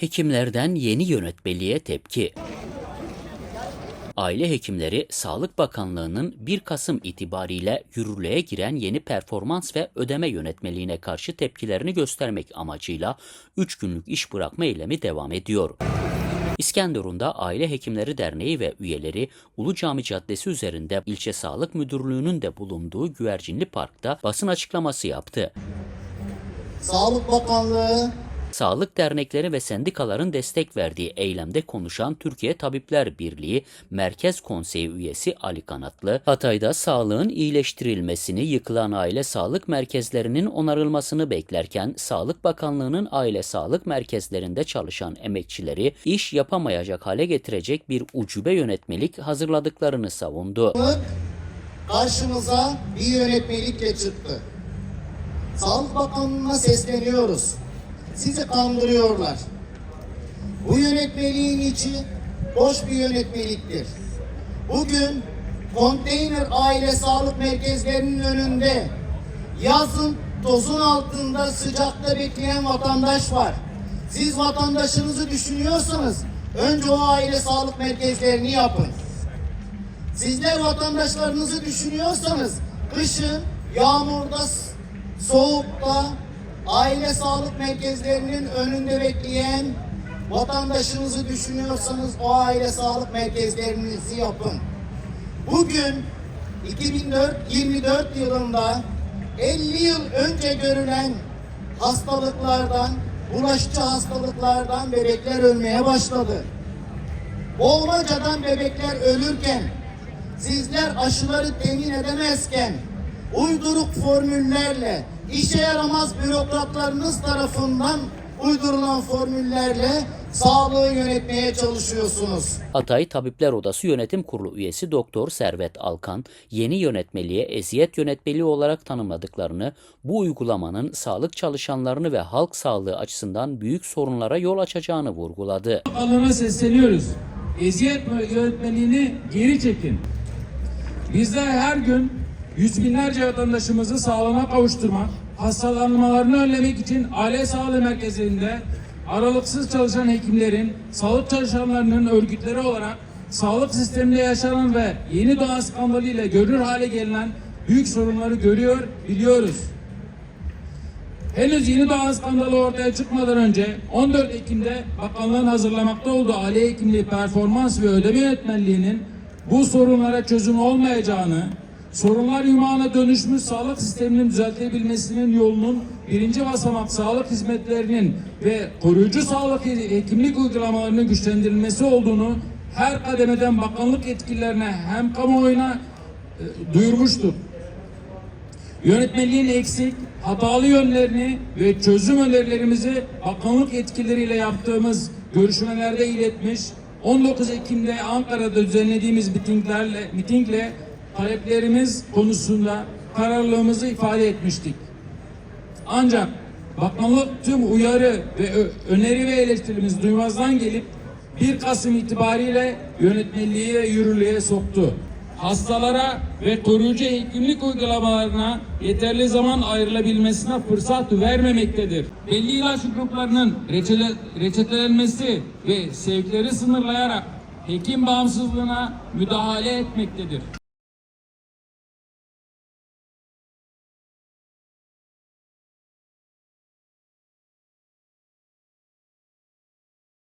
Hekimlerden yeni yönetmeliğe tepki. Aile hekimleri Sağlık Bakanlığı'nın 1 Kasım itibariyle yürürlüğe giren yeni performans ve ödeme yönetmeliğine karşı tepkilerini göstermek amacıyla 3 günlük iş bırakma eylemi devam ediyor. İskenderun'da Aile Hekimleri Derneği ve üyeleri Ulu Cami Caddesi üzerinde ilçe sağlık müdürlüğünün de bulunduğu Güvercinli Park'ta basın açıklaması yaptı. Sağlık Bakanlığı Sağlık dernekleri ve sendikaların destek verdiği eylemde konuşan Türkiye Tabipler Birliği Merkez Konseyi üyesi Ali Kanatlı, Hatay'da sağlığın iyileştirilmesini, yıkılan aile sağlık merkezlerinin onarılmasını beklerken Sağlık Bakanlığı'nın aile sağlık merkezlerinde çalışan emekçileri iş yapamayacak hale getirecek bir ucube yönetmelik hazırladıklarını savundu. karşımıza bir yönetmelikle çıktı. Sağlık Bakanlığı'na sesleniyoruz. Sizi kandırıyorlar. Bu yönetmeliğin içi boş bir yönetmeliktir. Bugün konteyner aile sağlık merkezlerinin önünde yazın tozun altında sıcakta bekleyen vatandaş var. Siz vatandaşınızı düşünüyorsanız önce o aile sağlık merkezlerini yapın. Sizler vatandaşlarınızı düşünüyorsanız kışın yağmurda, soğukta aile sağlık merkezlerinin önünde bekleyen vatandaşınızı düşünüyorsanız o aile sağlık merkezlerinizi yapın. Bugün 2024 yılında 50 yıl önce görülen hastalıklardan, bulaşıcı hastalıklardan bebekler ölmeye başladı. Boğmacadan bebekler ölürken, sizler aşıları temin edemezken, uyduruk formüllerle, işe yaramaz bürokratlarınız tarafından uydurulan formüllerle sağlığı yönetmeye çalışıyorsunuz. Hatay Tabipler Odası Yönetim Kurulu üyesi Doktor Servet Alkan, yeni yönetmeliğe eziyet yönetmeliği olarak tanımladıklarını, bu uygulamanın sağlık çalışanlarını ve halk sağlığı açısından büyük sorunlara yol açacağını vurguladı. Bakanlığına sesleniyoruz. Eziyet yönetmeliğini geri çekin. Bizler her gün yüz binlerce vatandaşımızı sağlığına kavuşturmak, hastalanmalarını önlemek için aile sağlığı merkezlerinde aralıksız çalışan hekimlerin, sağlık çalışanlarının örgütleri olarak sağlık sisteminde yaşanan ve yeni doğan skandalı ile görünür hale gelinen büyük sorunları görüyor, biliyoruz. Henüz yeni doğan skandalı ortaya çıkmadan önce 14 Ekim'de bakanlığın hazırlamakta olduğu aile hekimliği performans ve ödeme yönetmeliğinin bu sorunlara çözüm olmayacağını, sorunlar yumağına dönüşmüş sağlık sisteminin düzeltebilmesinin yolunun birinci basamak sağlık hizmetlerinin ve koruyucu sağlık hekimlik uygulamalarının güçlendirilmesi olduğunu her kademeden bakanlık yetkililerine hem kamuoyuna e, duyurmuştur. Yönetmeliğin eksik, hatalı yönlerini ve çözüm önerilerimizi bakanlık yetkilileriyle yaptığımız görüşmelerde iletmiş. 19 Ekim'de Ankara'da düzenlediğimiz mitinglerle, mitingle taleplerimiz konusunda kararlılığımızı ifade etmiştik. Ancak bakanlık tüm uyarı ve öneri ve eleştirimiz duymazdan gelip 1 Kasım itibariyle yönetmeliği ve yürürlüğe soktu. Hastalara ve koruyucu hekimlik uygulamalarına yeterli zaman ayrılabilmesine fırsat vermemektedir. Belli ilaç gruplarının reçete, reçetelenmesi ve sevkleri sınırlayarak hekim bağımsızlığına müdahale etmektedir.